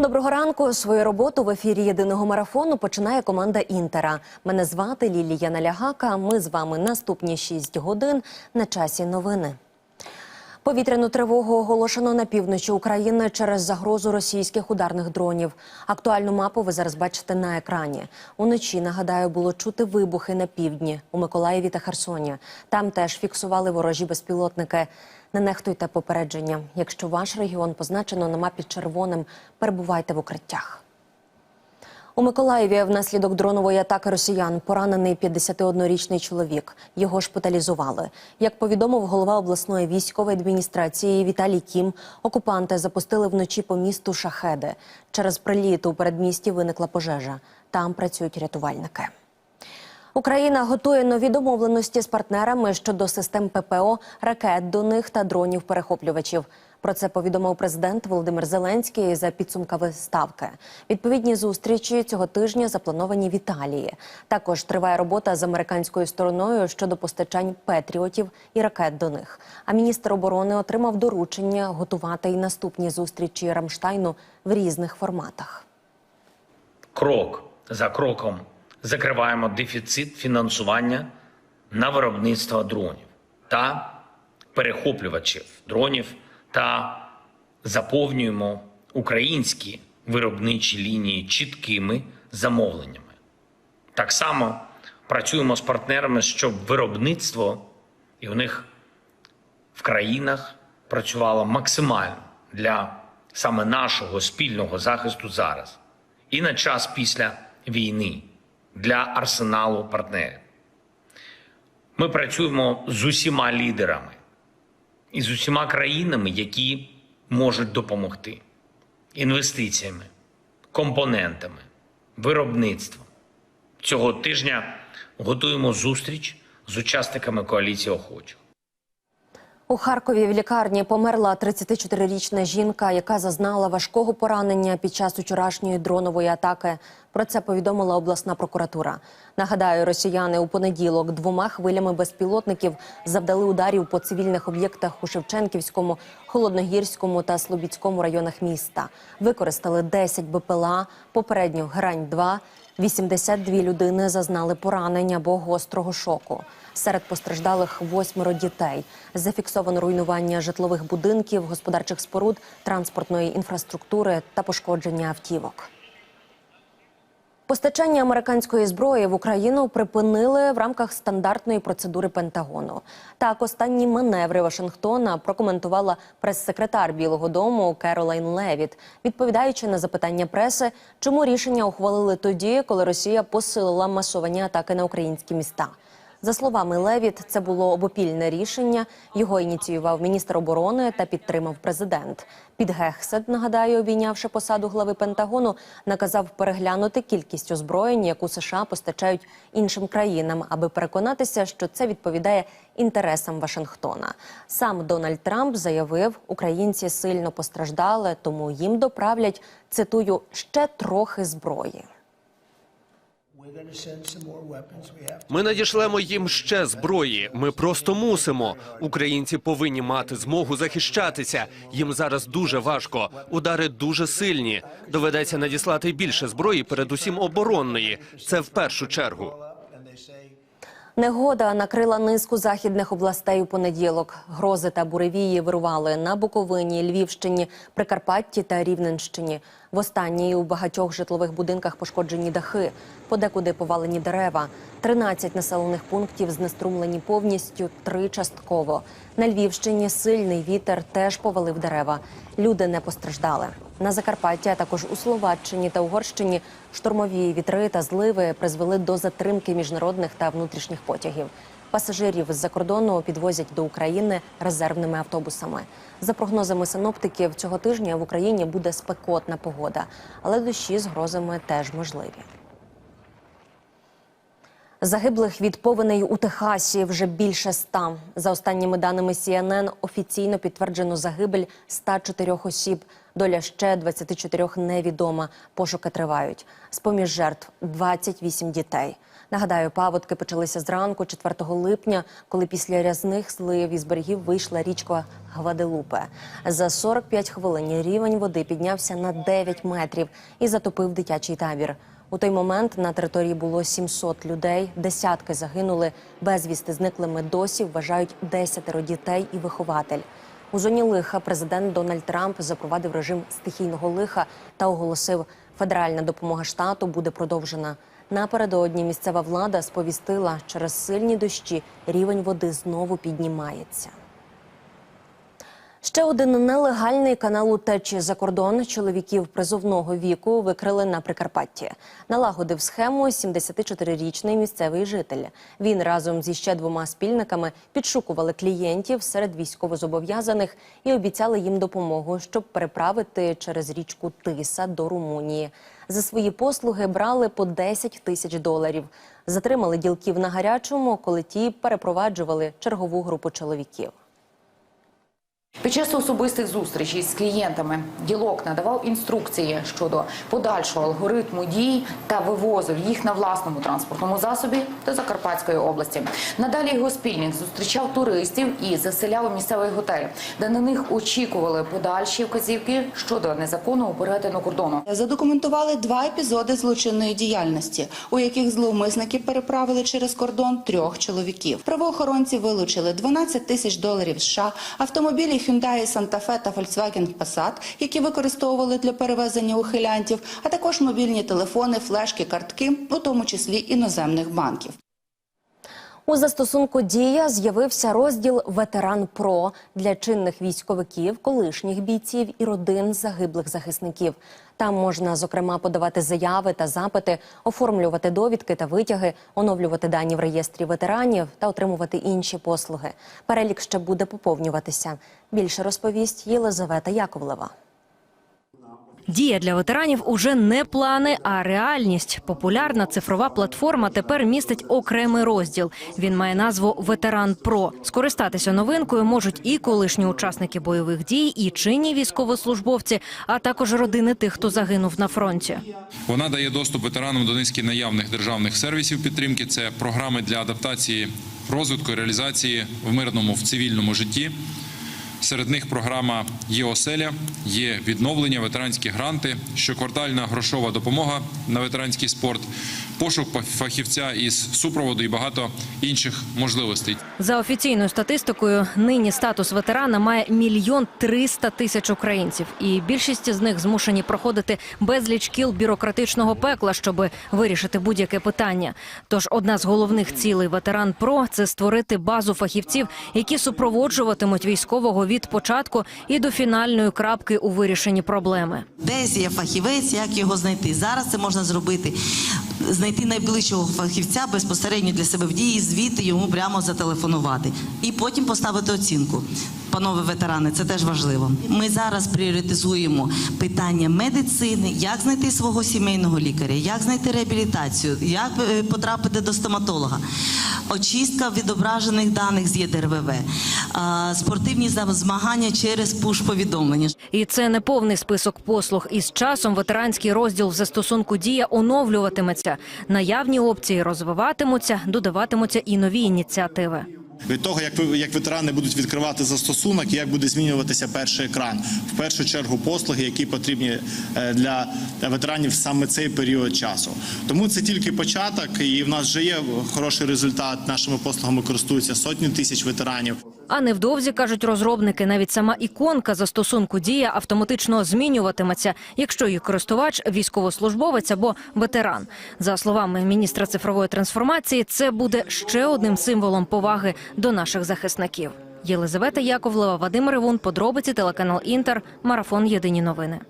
Доброго ранку. Свою роботу в ефірі єдиного марафону починає команда Інтера. Мене звати Лілія Налягака. Ми з вами наступні 6 годин на часі новини. Повітряну тривогу оголошено на півночі України через загрозу російських ударних дронів. Актуальну мапу ви зараз бачите на екрані. Уночі нагадаю, було чути вибухи на півдні у Миколаєві та Херсоні. Там теж фіксували ворожі безпілотники. Не нехтуйте попередження. Якщо ваш регіон позначено на мапі червоним, перебувайте в укриттях. У Миколаєві внаслідок дронової атаки росіян поранений 51-річний чоловік. Його шпиталізували. Як повідомив голова обласної військової адміністрації Віталій Кім, окупанти запустили вночі по місту шахеди. Через приліт у передмісті виникла пожежа. Там працюють рятувальники. Україна готує нові домовленості з партнерами щодо систем ППО, ракет до них та дронів-перехоплювачів. Про це повідомив президент Володимир Зеленський за підсумками ставки. Відповідні зустрічі цього тижня заплановані в Італії. Також триває робота з американською стороною щодо постачань петріотів і ракет до них. А міністр оборони отримав доручення готувати і наступні зустрічі Рамштайну в різних форматах. крок за кроком закриваємо дефіцит фінансування на виробництво дронів та перехоплювачів дронів та заповнюємо українські виробничі лінії чіткими замовленнями. Так само працюємо з партнерами, щоб виробництво і у них в країнах працювало максимально для саме нашого спільного захисту зараз і на час після війни для арсеналу партнерів. Ми працюємо з усіма лідерами і з усіма країнами, які можуть допомогти інвестиціями, компонентами, виробництвом. Цього тижня готуємо зустріч з учасниками коаліції охочих. У Харкові в лікарні померла 34-річна жінка, яка зазнала важкого поранення під час вчорашньої дронової атаки. Про це повідомила обласна прокуратура. Нагадаю, росіяни у понеділок двома хвилями безпілотників завдали ударів по цивільних об'єктах у Шевченківському, Холодногірському та Слобідському районах міста. Використали 10 БПЛА, попередньо грань 2 82 людини зазнали поранення або гострого шоку. Серед постраждалих восьмеро дітей. Зафіксовано руйнування житлових будинків, господарчих споруд, транспортної інфраструктури та пошкодження автівок. Постачання американської зброї в Україну припинили в рамках стандартної процедури Пентагону. Так, останні маневри Вашингтона прокоментувала прес-секретар Білого Дому Керолайн Левіт, відповідаючи на запитання преси, чому рішення ухвалили тоді, коли Росія посилила масовані атаки на українські міста. За словами Левіт, це було обопільне рішення. Його ініціював міністр оборони та підтримав президент. Під Гехсед, нагадаю, обійнявши посаду глави Пентагону, наказав переглянути кількість озброєнь, яку США постачають іншим країнам, аби переконатися, що це відповідає інтересам Вашингтона. Сам Дональд Трамп заявив, українці сильно постраждали, тому їм доправлять цитую ще трохи зброї. Ми надішлемо їм ще зброї. Ми просто мусимо. Українці повинні мати змогу захищатися. Їм зараз дуже важко. Удари дуже сильні. Доведеться надіслати більше зброї, передусім оборонної. Це в першу чергу. Негода накрила низку західних областей у понеділок. Грози та буревії вирували на Буковині, Львівщині, Прикарпатті та Рівненщині. В останній у багатьох житлових будинках пошкоджені дахи, подекуди повалені дерева. 13 населених пунктів знеструмлені повністю, три частково. На Львівщині сильний вітер теж повалив дерева. Люди не постраждали. На Закарпатті, а також у Словаччині та Угорщині штормові вітри та зливи призвели до затримки міжнародних та внутрішніх потягів. Пасажирів з-за кордону підвозять до України резервними автобусами. За прогнозами синоптиків, цього тижня в Україні буде спекотна погода, але дощі з грозами теж можливі. Загиблих від повеней у Техасі вже більше ста. За останніми даними CNN, офіційно підтверджено загибель 104 осіб. Доля ще 24 невідома. Пошуки тривають. З-поміж жертв 28 дітей. Нагадаю, паводки почалися зранку 4 липня, коли після рязних злив із берегів вийшла річка Гваделупе. За 45 хвилин рівень води піднявся на 9 метрів і затопив дитячий табір. У той момент на території було 700 людей, десятки загинули. Безвісти зниклими досі вважають десятеро дітей і вихователь. У зоні лиха президент Дональд Трамп запровадив режим стихійного лиха та оголосив, федеральна допомога штату буде продовжена. Напередодні місцева влада сповістила, через сильні дощі рівень води знову піднімається. Ще один нелегальний канал утечі за кордон чоловіків призовного віку викрили на Прикарпатті. Налагодив схему 74-річний місцевий житель. Він разом зі ще двома спільниками підшукували клієнтів серед військовозобов'язаних і обіцяли їм допомогу, щоб переправити через річку Тиса до Румунії. За свої послуги брали по 10 тисяч доларів. Затримали ділків на гарячому, коли ті перепроваджували чергову групу чоловіків. Під час особистих зустрічей з клієнтами ділок надавав інструкції щодо подальшого алгоритму дій та вивозив їх на власному транспортному засобі до Закарпатської області. Надалі його спільник зустрічав туристів і заселяв у місцевий готель, де на них очікували подальші вказівки щодо незаконного перетину кордону. Задокументували два епізоди злочинної діяльності, у яких зловмисники переправили через кордон трьох чоловіків. Правоохоронці вилучили 12 тисяч доларів США, автомобілі Hyundai Santa Fe та Volkswagen Passat, які використовували для перевезення ухилянтів, а також мобільні телефони, флешки, картки, у тому числі іноземних банків. У застосунку Дія з'явився розділ Ветеран Про для чинних військовиків, колишніх бійців і родин загиблих захисників. Там можна зокрема подавати заяви та запити, оформлювати довідки та витяги, оновлювати дані в реєстрі ветеранів та отримувати інші послуги. Перелік ще буде поповнюватися. Більше розповість Єлизавета Яковлева. Дія для ветеранів уже не плани, а реальність. Популярна цифрова платформа тепер містить окремий розділ. Він має назву Ветеран Про. Скористатися новинкою можуть і колишні учасники бойових дій, і чинні військовослужбовці, а також родини тих, хто загинув на фронті. Вона дає доступ ветеранам до низки наявних державних сервісів підтримки. Це програми для адаптації, розвитку і реалізації в мирному в цивільному житті. Серед них програма є оселя, є відновлення, ветеранські гранти, щоквартальна грошова допомога на ветеранський спорт, пошук фахівця із супроводу і багато інших можливостей. За офіційною статистикою, нині статус ветерана має мільйон триста тисяч українців, і більшість з них змушені проходити безліч кіл бюрократичного пекла, щоб вирішити будь-яке питання. Тож одна з головних цілей ветеран ПРО це створити базу фахівців, які супроводжуватимуть військового від початку і до фінальної крапки у вирішенні проблеми. Десь є фахівець, як його знайти. Зараз це можна зробити. Знайти найближчого фахівця безпосередньо для себе в дії, звідти йому прямо зателефонувати і потім поставити оцінку. Панове ветерани, це теж важливо. Ми зараз пріоритизуємо питання медицини, як знайти свого сімейного лікаря, як знайти реабілітацію, як е, потрапити до стоматолога, очистка відображених даних з ЄДРВВ, спортивні змагання через пуш-повідомлення. І це не повний список послуг. Із часом ветеранський розділ в застосунку дія оновлюватиметься. Наявні опції розвиватимуться, додаватимуться і нові ініціативи. Від того, як як ветерани будуть відкривати застосунок, як буде змінюватися перший екран, в першу чергу послуги, які потрібні е, для ветеранів саме цей період часу. Тому це тільки початок, і в нас вже є хороший результат. Нашими послугами користуються сотні тисяч ветеранів. А невдовзі кажуть розробники, навіть сама іконка застосунку дія автоматично змінюватиметься, якщо її користувач військовослужбовець або ветеран. За словами міністра цифрової трансформації, це буде ще одним символом поваги до наших захисників. Єлизавета Яковлева, Вадим Ревун, подробиці телеканал Інтер, марафон Єдині новини.